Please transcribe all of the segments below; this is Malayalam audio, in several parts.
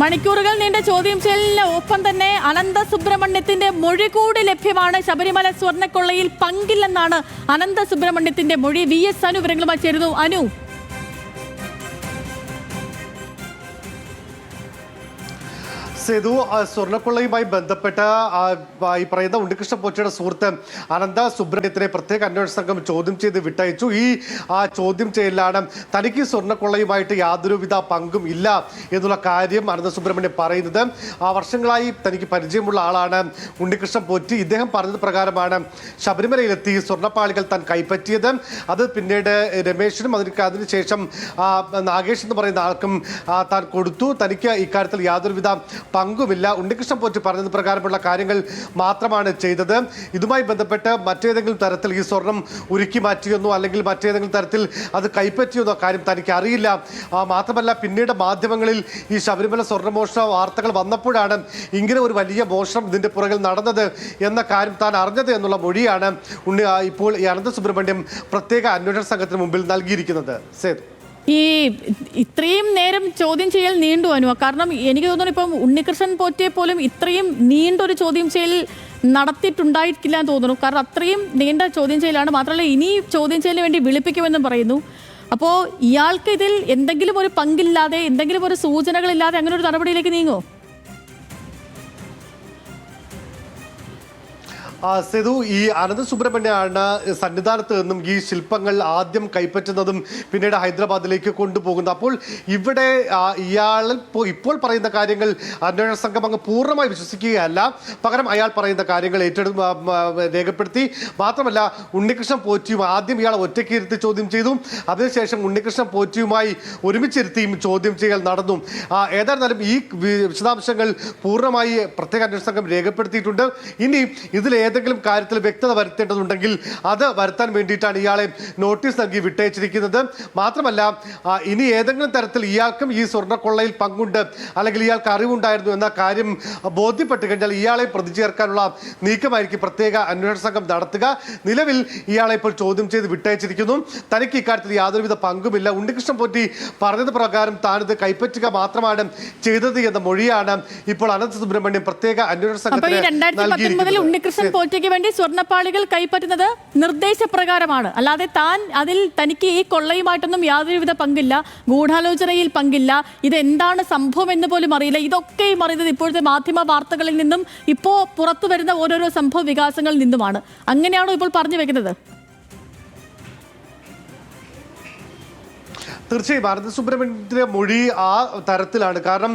മണിക്കൂറുകൾ നീണ്ട ചോദ്യം ചെയ്യലിന് ഒപ്പം തന്നെ അനന്ത സുബ്രഹ്മണ്യത്തിന്റെ മൊഴി കൂടി ലഭ്യമാണ് ശബരിമല സ്വർണക്കൊള്ളയിൽ പങ്കില്ലെന്നാണ് അനന്ത സുബ്രഹ്മണ്യത്തിന്റെ മൊഴി. വി എസ് അനു വിവരങ്ങളുമായി ചേരുന്നു. അനു. സേതു സ്വർണക്കൊള്ളയുമായി ബന്ധപ്പെട്ട് ഈ പറയുന്ന ഉണ്ണികൃഷ്ണ പോച്ചയുടെ സുഹൃത്ത് അനന്ത സുബ്രഹ്മണ്യത്തിനെ പ്രത്യേക അന്വേഷണ സംഘം ചോദ്യം ചെയ്ത് വിട്ടയച്ചു. ഈ ആ ചോദ്യം ചെയ്യലാണ് തനിക്ക് സ്വർണക്കൊള്ളയുമായിട്ട് യാതൊരുവിധ പങ്കും ഇല്ല എന്നുള്ള കാര്യം അനന്ത സുബ്രഹ്മണ്യം പറയുന്നത്. ആ വർഷങ്ങളായി തനിക്ക് പരിചയമുള്ള ആളാണ് ഉണ്ണികൃഷ്ണൻ പോറ്റി. ഇദ്ദേഹം പറഞ്ഞത് പ്രകാരമാണ് ശബരിമലയിലെത്തി സ്വർണപ്പാളികൾ താൻ കൈപ്പറ്റിയത്. അത് പിന്നീട് രമേശിനും അതിന് അതിനുശേഷം നാഗേഷ് എന്ന് പറയുന്ന ആൾക്കും താൻ കൊടുത്തു. തനിക്ക് ഇക്കാര്യത്തിൽ യാതൊരുവിധ പങ്കുമില്ല. ഉണ്ണികൃഷ്ണൻ പോറ്റി പറഞ്ഞത് പ്രകാരമുള്ള കാര്യങ്ങൾ മാത്രമാണ് ചെയ്തത്. ഇതുമായി ബന്ധപ്പെട്ട് മറ്റേതെങ്കിലും തരത്തിൽ ഈ സ്വർണം ഉരുക്കി മാറ്റിയെന്നോ അല്ലെങ്കിൽ മറ്റേതെങ്കിലും തരത്തിൽ അത് കൈപ്പറ്റിയെന്നോ കാര്യം തനിക്ക് അറിയില്ല. മാത്രമല്ല പിന്നീട് മാധ്യമങ്ങളിൽ ഈ ശബരിമല സ്വർണമോഷണ വാർത്തകൾ വന്നപ്പോഴാണ് ഇങ്ങനെ ഒരു വലിയ മോഷണം ഇതിന്റെ പുറകിൽ നടന്നത് എന്ന കാര്യം താൻ അറിഞ്ഞത് എന്നുള്ള മൊഴിയാണ് ഉണ്ണി ഇപ്പോൾ ഈ അനന്ത സുബ്രഹ്മണ്യം പ്രത്യേക അന്വേഷണ സംഘത്തിന് മുമ്പിൽ നൽകിയിരിക്കുന്നത്. സേതു. ഈ ഇത്രയും നേരം ചോദ്യം ചെയ്യൽ നീണ്ടു അനു കാരണം എനിക്ക് തോന്നുന്നു ഇപ്പം ഉണ്ണികൃഷ്ണൻ പോറ്റിയെ പോലും ഇത്രയും നീണ്ടൊരു ചോദ്യം ചെയ്യൽ നടത്തിയിട്ടുണ്ടായിരിക്കില്ല എന്ന് തോന്നുന്നു. കാരണം അത്രയും നീണ്ട ചോദ്യം ചെയ്യലാണ്. മാത്രമല്ല ഇനി ചോദ്യം ചെയ്യലിന് വേണ്ടി വിളിപ്പിക്കുമെന്നും പറയുന്നു. അപ്പോൾ ഇയാൾക്ക് ഇതിൽ എന്തെങ്കിലും ഒരു പങ്കില്ലാതെ എന്തെങ്കിലും ഒരു സൂചനകളില്ലാതെ അങ്ങനെ ഒരു നടപടിയിലേക്ക് നീങ്ങോ? സെതു ഈ അനന്ത സുബ്രഹ്മണ്യാണ് സന്നിധാനത്ത് നിന്നും ഈ ശില്പങ്ങൾ ആദ്യം കൈപ്പറ്റുന്നതും പിന്നീട് ഹൈദരാബാദിലേക്ക് കൊണ്ടുപോകുന്നത്. അപ്പോൾ ഇവിടെ ഇയാൾ ഇപ്പോൾ പറയുന്ന കാര്യങ്ങൾ അന്വേഷണ സംഘം അങ്ങ് പൂർണമായി വിശ്വസിക്കുകയല്ല. പകരം അയാൾ പറയുന്ന കാര്യങ്ങൾ ആ, രേഖപ്പെടുത്തി. മാത്രമല്ല ഉണ്ണികൃഷ്ണൻ പോറ്റിയും ആദ്യം ഇയാൾ ഒറ്റയ്ക്ക് ഇരുത്തി ചോദ്യം ചെയ്തു. അതിനുശേഷം ഉണ്ണികൃഷ്ണൻ പോറ്റിയുമായി ഒരുമിച്ചിരുത്തിയും ചോദ്യം ചെയ്യൽ നടന്നു. ഏതായിരുന്നാലും ഈ വിശദാംശങ്ങൾ പൂർണമായി പ്രത്യേക അന്വേഷണ സംഘം രേഖപ്പെടുത്തിയിട്ടുണ്ട്. ഇനി ഇതിൽ ഏതെങ്കിലും കാര്യത്തിൽ വ്യക്തത വരുത്തേണ്ടതുണ്ടെങ്കിൽ അത് വരുത്താൻ വേണ്ടിയിട്ടാണ് ഇയാളെ നോട്ടീസ് നൽകി വിട്ടയച്ചിരിക്കുന്നത്. മാത്രമല്ല ഇനി ഏതെങ്കിലും തരത്തിൽ ഇയാൾക്കും ഈ സ്വർണക്കൊള്ളയിൽ പങ്കുണ്ട് അല്ലെങ്കിൽ ഇയാൾക്ക് അറിവുണ്ടായിരുന്നു എന്ന കാര്യം ബോധ്യപ്പെട്ട് കഴിഞ്ഞാൽ ഇയാളെ പ്രതി ചേർക്കാനുള്ള നീക്കമായിരിക്കും പ്രത്യേക അന്വേഷണ സംഘം നടത്തുക. നിലവിൽ ഇയാളെ ഇപ്പോൾ ചോദ്യം ചെയ്ത് വിട്ടയച്ചിരിക്കുന്നു. തനിക്ക് ഇക്കാര്യത്തിൽ യാതൊരുവിധ പങ്കുമില്ല. ഉണ്ണികൃഷ്ണൻ പോറ്റി പറഞ്ഞത് പ്രകാരം താനിത് കൈപ്പറ്റുക മാത്രമാണ് ചെയ്തത് എന്ന മൊഴിയാണ് ഇപ്പോൾ അനന്ത സുബ്രഹ്മണ്യം പ്രത്യേക അന്വേഷണ സംഘത്തിന് നൽകിയിരിക്കുന്നത്. പോറ്റയ്ക്ക് വേണ്ടി സ്വർണപ്പാളികൾ കൈപ്പറ്റുന്നത് നിർദ്ദേശപ്രകാരമാണ്. അല്ലാതെ താൻ അതിൽ തനിക്ക് ഈ കൊള്ളയുമായിട്ടൊന്നും യാതൊരുവിധ പങ്കില്ല ഗൂഢാലോചനയിൽ പങ്കില്ല. ഇതെന്താണ് സംഭവം എന്ന് പോലും അറിയില്ല. ഇതൊക്കെയും അറിയുന്നത് ഇപ്പോഴത്തെ മാധ്യമ വാർത്തകളിൽ നിന്നും ഇപ്പോൾ പുറത്തു വരുന്ന ഓരോരോ സംഭവ വികാസങ്ങളിൽ നിന്നുമാണ്. അങ്ങനെയാണോ ഇപ്പോൾ പറഞ്ഞു വെക്കുന്നത്? തീർച്ചയായും ഭാരത സുബ്രഹ്മണ്യത്തിന്റെ മൊഴി ആ തരത്തിലാണ്. കാരണം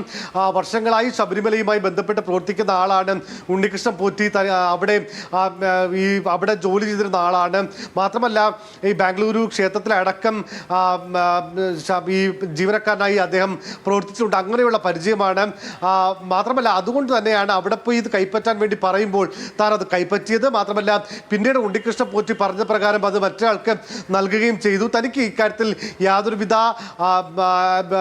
വർഷങ്ങളായി ശബരിമലയുമായി ബന്ധപ്പെട്ട് പ്രവർത്തിക്കുന്ന ആളാണ് ഉണ്ണികൃഷ്ണൻ പോറ്റി. അവിടെ ഈ അവിടെ ജോലി ചെയ്തിരുന്ന ആളാണ്. മാത്രമല്ല ഈ ബാംഗ്ലൂരു ക്ഷേത്രത്തിലടക്കം ഈ ജീവനക്കാരനായി അദ്ദേഹം പ്രവർത്തിച്ചിട്ടുണ്ട്. അങ്ങനെയുള്ള പരിചയമാണ്. മാത്രമല്ല അതുകൊണ്ട് തന്നെയാണ് അവിടെ പോയി ഇത് കൈപ്പറ്റാൻ വേണ്ടി പറയുമ്പോൾ താൻ അത് കൈപ്പറ്റിയത്. മാത്രമല്ല പിന്നീട് ഉണ്ണികൃഷ്ണൻ പോറ്റി പറഞ്ഞ പ്രകാരം അത് മറ്റൊരാൾക്ക് നൽകുകയും ചെയ്തു. തനിക്ക് ഇക്കാര്യത്തിൽ യാതൊരുവിധ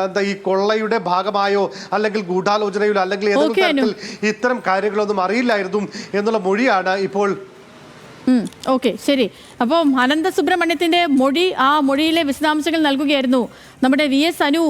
എന്താ ഈ കൊള്ളയുടെ ഭാഗമായോ അല്ലെങ്കിൽ ഗൂഢാലോചനയിലോ അല്ലെങ്കിൽ ഏതെങ്കിലും തരത്തിൽ ഇത്തരം കാര്യങ്ങളൊന്നും അറിയില്ലായിരുന്നു എന്നുള്ള മൊഴിയാണ് ഇപ്പോൾ ഓക്കെ ശരി. അപ്പം അനന്ത സുബ്രഹ്മണ്യത്തിന്റെ മൊഴി ആ മൊഴിയിലെ വിശദാംശങ്ങൾ നൽകുകയായിരുന്നു നമ്മുടെ വി എസ് അനു